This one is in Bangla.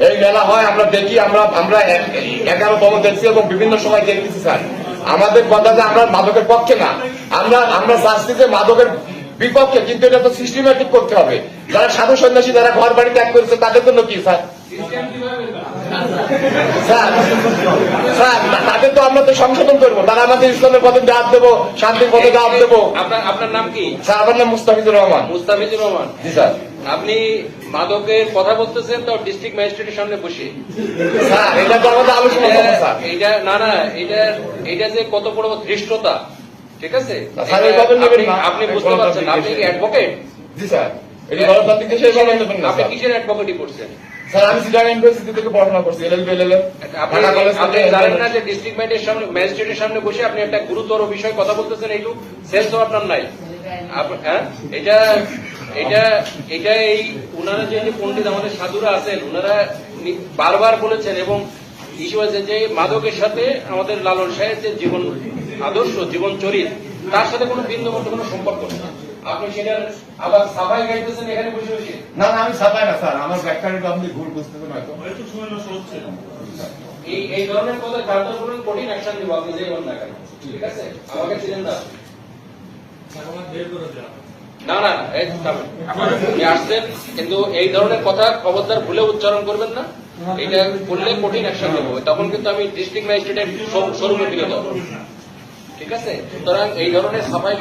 এই মেলা হয় আমরা দেখি আমরা আমরা এক- এগারোতম দেখছি এবং বিভিন্ন সময় দেখতেছি স্যার। আমাদের কথা যে আমরা মাদকের পক্ষে না। আমরা আমরা চাচ্ছি যে মাদকের বিপক্ষে কিন্তু এটা তো সিস্টেমেটিক করতে হবে। যারা সাধু সন্ন্যাসী যারা ঘর বাড়ি ত্যাগ করেছে তাদের জন্য কি স্যার? তাদের তো আমরা তো সংশোধন করব। তারা আমাদের ইসলামের পথে দাঁত দেবো শান্তির পথে দাঁত দেবো। আপনার আপনার নাম কি? স্যার আমার নাম মুস্তাফিজুর রহমান। মুস্তাফিজুর রহমান। জি স্যার। আপনি মাদকের কথা বলতেছেন তো ডিস্ট্রিক্ট ম্যাজিস্ট্রেটের সামনে বসে। এটা তো আমাদের আলোচনা এটা না না এটা এটা যে কত বড় ধৃষ্টতা ঠিক আছে? আপনি- বুঝতে পারছেন আপনি কি অ্যাডভোকেট জি স্যার। আপনি কিসের অ্যাডভোকেটই করছেন? স্যার আমি সিটার ইউনিভার্সিটি থেকে পড়াশোনা করছি এলএলবি এলএলএম আপনি ঢাকা কলেজ আপনি থেকে জানেন না যে ডিস্ট্রিক্ট ম্যাজিস্ট্রেটের সামনে ম্যাজিস্ট্রেটের সামনে বসে আপনি একটা গুরুতর বিষয় কথা বলতেছেন এইটু সেন্স আপনার নাই। হ্যাঁ? এটা এটা এটা এই ওনারা যে যে পণ্ডিত আমাদের সাধুরা আছেন ওনারা বারবার বলেছেন এবং ইস্যু হয়েছে যে মাদকের সাথে আমাদের লালন সাহেব যে জীবন আদর্শ জীবন চরিত তার সাথে কোনো বিন্দু মতো কোনো সম্পর্ক নেই। আপনি সেটার আবার সাফাই গাইতেছেন এখানে বসে বসে? না না আমি ছাপাই না স্যার। আমার ব্যাখ্যাটা আপনি ভুল বুঝতেছেন হয়তো। এই এই ধরনের কথা কার্য করুন কঠিন অ্যাকশন দিব আপনি যে বলেন না কেন? ঠিক আছে? আমাকে ছিলেন না না না না। আপনি আসছেন, কিন্তু এই ধরনের কথা খবরদার ভুলে উচ্চারণ করবেন না। এটা করলে কঠিন অ্যাকশন হবে তখন কিন্তু আমি ডিস্ট্রিক্ট ম্যাজিস্ট্রেটের যাব। ঠিক আছে? সুতরাং এই ধরনের সাফাই